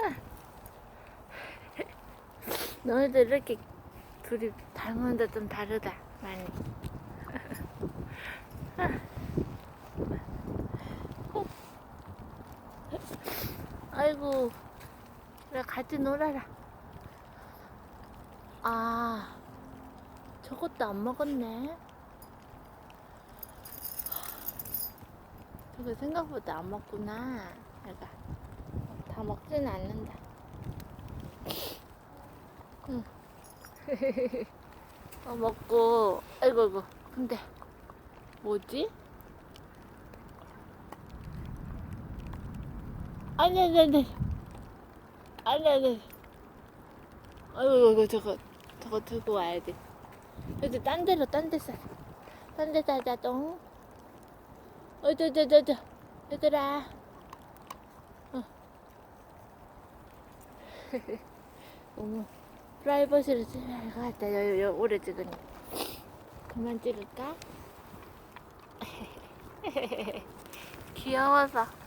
너희들 이렇게 둘이 닮은데 좀 다르다 많이. 아이고, 그래 같이 놀아라. 아, 저것도 안 먹었네. 저거 생각보다 안 먹구나. 내가 다 먹지는 않는다. 응. 어, 먹고, 아이고, 아이고. 근데, 뭐지? 아니, 아니, 아니. 아니, 아니. 아이고, 아이고, 저거, 저거 들고 와야 돼. 여기 딴 데로, 딴 데 싸. 딴데 사자, 똥. 어, 저, 저, 저, 저. 얘들아. 어머, 프라이버시를 찍어야 것 같다. 여, 여, 오래 찍으니. 그만 찍을까? 귀여워서.